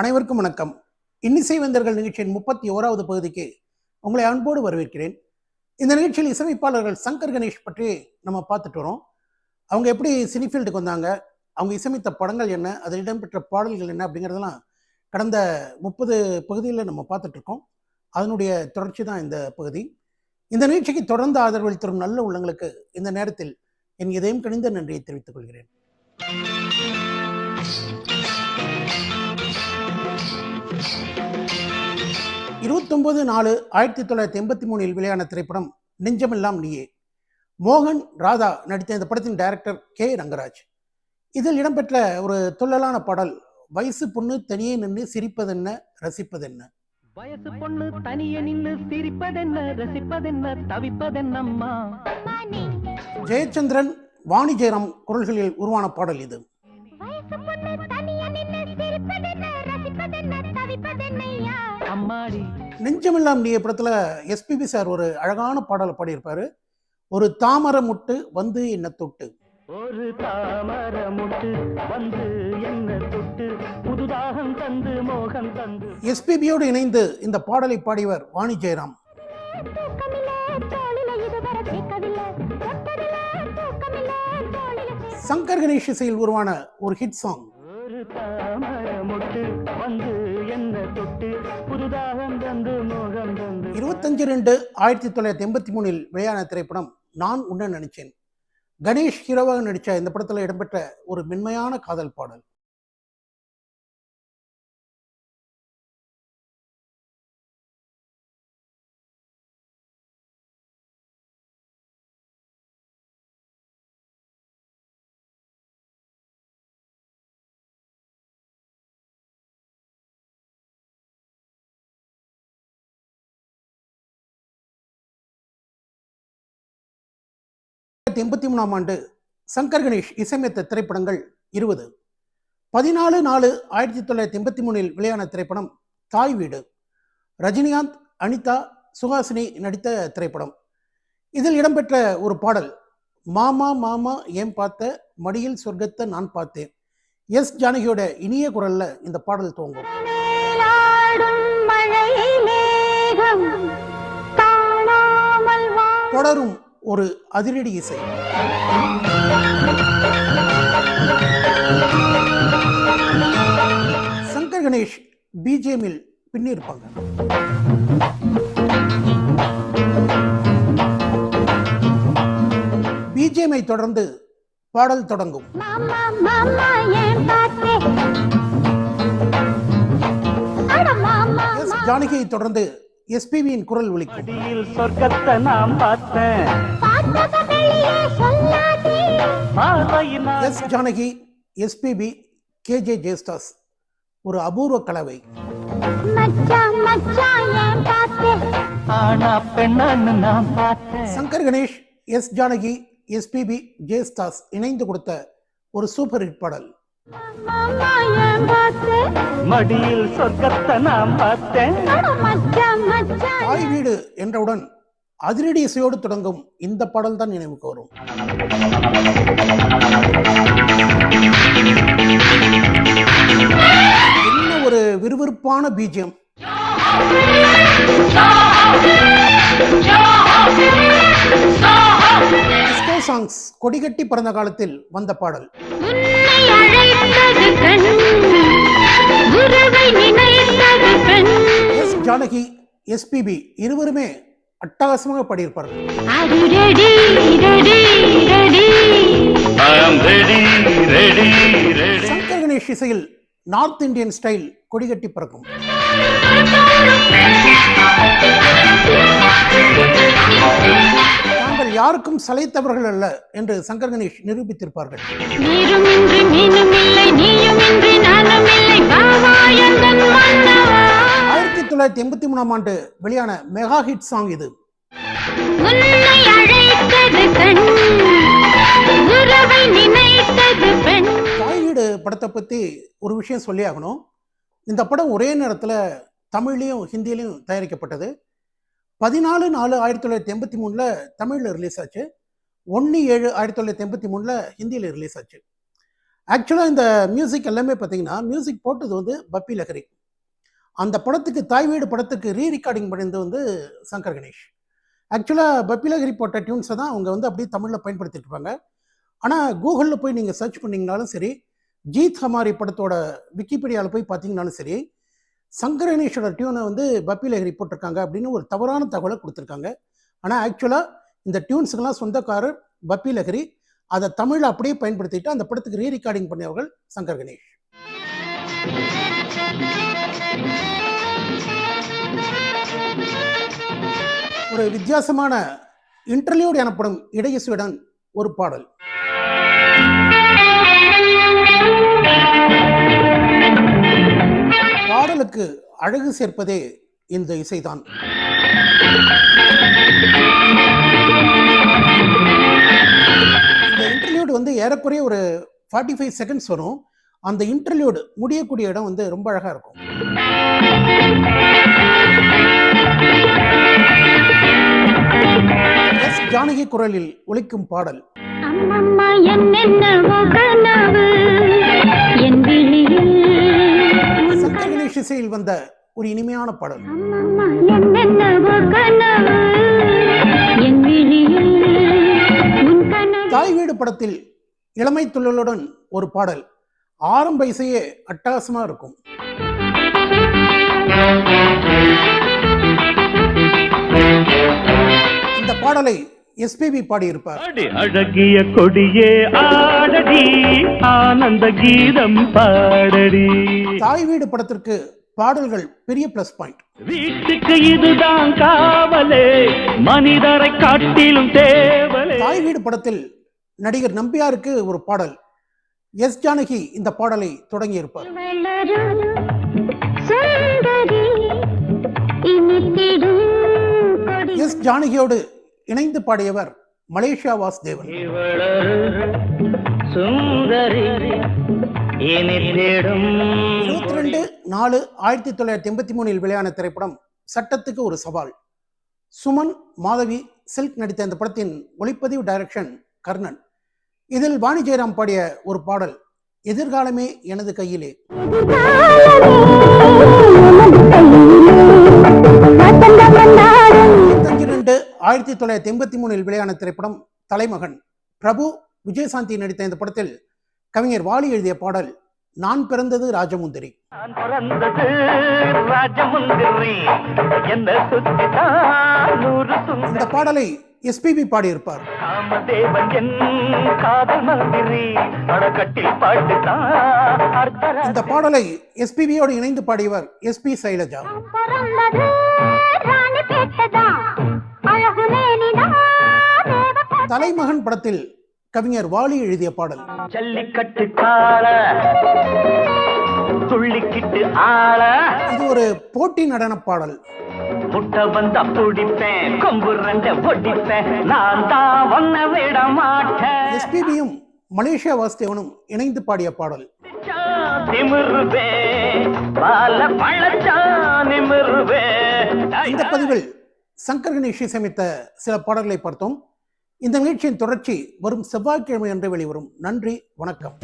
அனைவருக்கும் வணக்கம். இன்னிசை வந்தர்கள் நிகழ்ச்சியின் முப்பத்தி ஓராவது பகுதிக்கு உங்களை அன்போடு வரவேற்கிறேன். இந்த நிகழ்ச்சியில் இசையமைப்பாளர்கள் சங்கர் கணேஷ் பற்றி நம்ம பார்த்துட்டு வரோம். அவங்க எப்படி சினிஃபீல்டுக்கு வந்தாங்க? அவங்க இசையமைத்த படங்கள் என்ன? அதில் இடம்பெற்ற பாடல்கள் என்ன? அப்படிங்கிறதெல்லாம் கடந்த முப்பது பகுதியில் நம்ம பார்த்துட்ருக்கோம் அதனுடைய தொடர்ச்சி தான் இந்த பகுதி. இந்த நிகழ்ச்சிக்கு தொடர்ந்து ஆதரவளித்து தரும் நல்ல உள்ளங்களுக்கு இந்த நேரத்தில் என் இதயம் கணிந்த நன்றியை தெரிவித்துக் கொள்கிறேன். இருபத்தொன்பது நாலு ஆயிரத்தி தொள்ளாயிரத்தி எண்பத்தி மூணில் வெளியான திரைப்படம் நெஞ்சமெல்லாம் நீயே. மோகன் ராதா நடித்த இந்த படத்தின் டைரக்டர் கே. ரங்கராஜ். இதில் இடம்பெற்ற ஒரு துள்ளலான பாடல் வயசு பொண்ணு தனியே நின்று சிரிப்பதென்ன ரசிப்பதென்ன? வயசு பொண்ணு தனியே நின்னு சிரிப்பதென்ன ரசிப்பதென்ன தவிப்பதென்னம்மா? ஜெயச்சந்திரன் வாணி ஜெயராம் குரல்களில் உருவான பாடல் இது. வயசு பொண்ணு தனியா நின்னு சிரிப்பதென்ன ரசிப்பதென்ன தவிப்பதென்னையா? அம்மாடி நெஞ்சமெல்லாம் நீ படத்தில் எஸ்பிபி சார் ஒரு அழகான பாடலை பாடியிருப்பாரு. ஒரு தாமரை முட்டு வந்து என்ன தொட்டு? ஒரு தாமர முட்டு வந்து என்ன தொட்டு? புதுதாகம் தந்து மோகம் தந்து. எஸ்பிபியோடு இணைந்து இந்த பாடலை பாடியவர் வாணி ஜெயராம். சங்கர் கணேஷ் இசையில் உருவான ஒரு ஹிட் சாங் ஒரு தாமர பதினஞ்சு ரெண்டு ஆயிரத்தி தொள்ளாயிரத்தி எண்பத்தி மூணில் வெளியான திரைப்படம் நான் உன்ன நினைச்சேன். கணேஷ் ஹீரோவாக நடித்த இந்த படத்தில் இடம்பெற்ற ஒரு மென்மையான காதல் பாடல். எண்பத்தி மூணாம் ஆண்டு சங்கர் கணேஷ் இசையமைத்த திரைப்படங்கள் இருபது. பதினாலு நாலு ஆயிரத்தி தொள்ளாயிரத்தி எண்பத்தி மூணில் வெளியான திரைப்படம் தாய் வீடு. ரஜினிகாந்த் அனிதா சுஹாசினி நடித்த திரைப்படம். இதில் இடம்பெற்ற ஒரு பாடல் மாமா மாமா ஏன் பார்த்த? மடியில் சொர்க்கத்தை நான் பார்த்தேன். எஸ் ஜானகியோட இனிய குரல்ல இந்த பாடல் துவங்கும் தொடரும் ஒரு அதிரடி இசை. சங்கர் கணேஷ் பிஜிஎம்மில் பின்னிருப்பாங்க. பிஜிஎம்ஐ தொடர்ந்து பாடல் தொடங்கும். எஸ் ஜானகியை தொடர்ந்து எஸ்பிபியின் குரல் ஒலிக்கும். சொர்க்கத்தை நாம் பார்த்தேன். S Janaki SPB KJ Yesudas ஒரு அபூர்வ கலவை. நான் சங்கர் கணேஷ் எஸ் ஜானகி எஸ்பிபி ஜெயஸ்தாஸ் இணைந்து கொடுத்த ஒரு சூப்பர் ஹிட் பாடல். மடியில் சொர்க்கத்தை நான் பார்த்தேன். தாய் வீடு என்றவுடன் அதிரடி இசையோடு தொடங்கும் இந்த பாடல் தான் நினைவுக்கு வரும். என்ன ஒரு விறுவிறுப்பான பீஜியம் சாங்ஸ் கொடிகட்டி பிறந்த காலத்தில் வந்த பாடல். ஜானகி எஸ்பிபி இருவருமே அட்டகாசமாக பாடியிருப்பார்கள். சங்கர் கணேஷ் இசையில் நார்த் இந்தியன் ஸ்டைல் கொடிகட்டி பறக்கும். யாருக்கும் சளைத்தவர்கள் அல்ல என்று சங்கர் கணேஷ் நிரூபித்திருப்பார்கள். ஆயிரத்தி தொள்ளாயிரத்தி எண்பத்தி மூணாம் ஆண்டு வெளியான மெகா ஹிட் சாங் இது. உன்னை அழைத்தது கண் உறவை நினைத்தது பெண். தாய் வீடு படத்தை பற்றி ஒரு விஷயம் சொல்லி ஆகணும். இந்த படம் ஒரே நேரத்தில் தமிழ்லையும் ஹிந்திலையும் தயாரிக்கப்பட்டது. பதினாலு நாலு ஆயிரத்தி தொள்ளாயிரத்தி எண்பத்தி மூணில் தமிழில் ரிலீஸ் ஆச்சு. ஒன்று ஏழு ஆயிரத்தி தொள்ளாயிரத்தி எண்பத்தி மூணில் ஹிந்தியில் ரிலீஸ் ஆச்சு. ஆக்சுவலாக இந்த மியூசிக் எல்லாமே பார்த்தீங்கன்னா மியூசிக் போட்டது வந்து பப்பி லஹரி. அந்த படத்துக்கு தாய் வீடு படத்துக்கு ரீ ரெக்கார்டிங் பண்ணது வந்து சங்கர் கணேஷ். ஆக்சுவலாக பப்பி லஹரி போட்ட டியூன்ஸை தான் அவங்க வந்து அப்படியே தமிழில் பயன்படுத்திட்டுருப்பாங்க ஆனால் கூகுளில் போய் நீங்கள் சர்ச் பண்ணிங்கனாலும் சரி ஜீத் ஹமாரி படத்தோட விக்கிபீடியாவில் போய் பார்த்தீங்கனாலும் சரி சங்கர் டியூனை வந்து பப்பி லஹரி போட்டிருக்காங்க அப்படின்னு ஒரு தவறான தகவலை கொடுத்துருக்காங்க. ஆனால் ஆக்சுவலாக இந்த டியூன்ஸுக்கெல்லாம் சொந்தக்காரர் பப்பி லஹரி அதை தமிழில் அப்படியே பயன்படுத்திட்டு அந்த படத்துக்கு ரீ ரெக்கார்டிங் பண்ணியவர்கள் சங்கர் கணேஷ். ஒரு வித்தியாசமான இன்டர்லியூட் எனப்படும் இடையசுடன் ஒரு பாடல். பாடலுக்கு அழகு சேர்ப்பதே இந்த இசைதான். இந்த இன்டர்லியூட் வந்து ஏறக்குறைய ஒரு ஃபார்ட்டி ஃபைவ் செகண்ட்ஸ் வரும். அந்த இன்டர்லியூட் முடியக்கூடிய இடம் வந்து ரொம்ப அழகா இருக்கும். எஸ் ஜானகி குரலில் ஒழிக்கும் பாடல். அம்மம்மா என்ன கனவு என் விழியில் கணேஷ் இசையில் வந்த ஒரு இனிமையான பாடல் தாய் வீடு படத்தில் இளமை துள்ளலுடன் ஒரு பாடல். ஆரம்ப இசையே அட்டகாசமா இருக்கும். இந்த பாடலை எஸ்பிபி பாடியிருப்பார். அழகிய கொடியே ஆடடி ஆனந்த கீதம் பாடடி. தாய் வீடு படத்திற்கு பாடல்கள் பெரிய பிளஸ் பாயிண்ட் வீட்டுக்கு இதுதான் காவலே மனிதரை காட்டிலும் தேவலே. தாய் வீடு படத்தில் நடிகர் நம்பியாருக்கு ஒரு பாடல். எஸ் ஜானகி இந்த பாடலை இனித்திடும் கொடி. எஸ் ஜானகியோடு இணைந்து பாடியவர் மலேசியா வாசுதேவன். இருபத்தி ரெண்டு நாலு ஆயிரத்தி தொள்ளாயிரத்தி எண்பத்தி மூணில் வெளியான திரைப்படம் சட்டத்துக்கு ஒரு சவால். சுமன் மாதவி சில்க் நடித்த இந்த படத்தின் ஒளிப்பதிவு டைரக்ஷன் கர்ணன். இதில் வாணி ஜெயராம் பாடிய ஒரு பாடல் எதிர்காலமே எனது கையிலே ஆயிரத்தி தொள்ளாயிரத்தி எண்பத்தி மூணில் வெளியான திரைப்படம் தலைமகன். பிரபு விஜயசாந்தி நடித்த இந்த படத்தில் கவிஞர் வாலி எழுதிய பாடல் நான் பிறந்தது ராஜமுந்திரி நான் பிறந்தது ராஜமுந்திரி என்ன சுத்திதான் நூறு சுந்தரி இந்த பாடலை எஸ்பிபி பாடியிருப்பார். இந்த பாடலை எஸ்பிபியோடு இணைந்து பாடியவர் எஸ்பி சைலஜா. தலைமகன் படத்தில் கவிஞர் வாலி எழுதிய பாடல். இது ஒரு போட்டி நடன பாடல். முட்டை வந்தா பிடிப்பேன் கொம்பு ரெண்ட ஒடிப்பேன் நான் தான் ஒன்ன விட மாட்டேன். எஸ்பிபியும் மலேசியா வாசுதேவனும் இணைந்து பாடிய பாடல். இந்த பதிவில் சங்கர் கணேஷ் இசையமைத்த சில பாடல்களை பார்த்தோம். இந்த நிகழ்ச்சியின் தொடர்ச்சி வரும் செவ்வாய்க்கிழமை அன்று வெளிவரும். நன்றி வணக்கம்.